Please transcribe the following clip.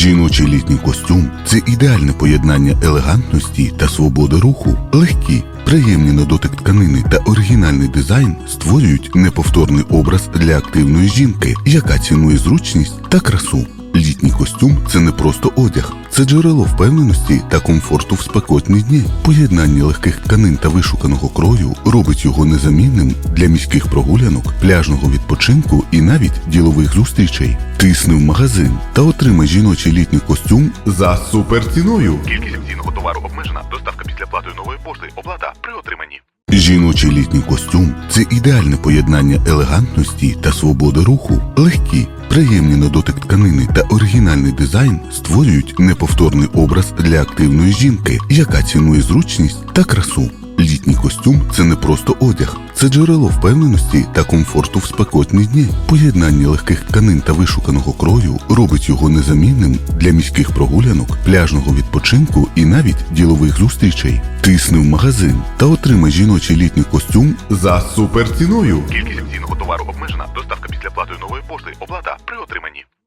Жіночий літній костюм це ідеальне поєднання елегантності та свободи руху. Легкі, приємні на дотик тканини та оригінальний дизайн створюють неповторний образ для активної жінки, яка цінує зручність та красу. Літній костюм це не просто одяг, це джерело впевненості та комфорту в спекотні дні. Поєднання легких тканин та вишуканого крою робить його незамінним для міських прогулянок, пляжного відпочинку і навіть ділових зустрічей. Тисни в магазин та отримай жіночий літній костюм за суперціною. Кількість акційного товару обмежена. Доставка після плати нової пошти. Оплата. Жіночий літній костюм це ідеальне поєднання елегантності та свободи руху. Легкі, приємні на дотик тканини та оригінальний дизайн створюють неповторний образ для активної жінки, яка цінує зручність та красу. Літній костюм це не просто одяг, це джерело впевненості та комфорту в спекотні дні. Поєднання легких тканин та вишуканого крою робить його незамінним для міських прогулянок, пляжного відпочинку і навіть ділових зустрічей. Тисни в магазин та отримай жіночий літній костюм за суперціною. Кількість акційного товару обмежена. Доставка після плати нової пошти. Оплата при отриманні.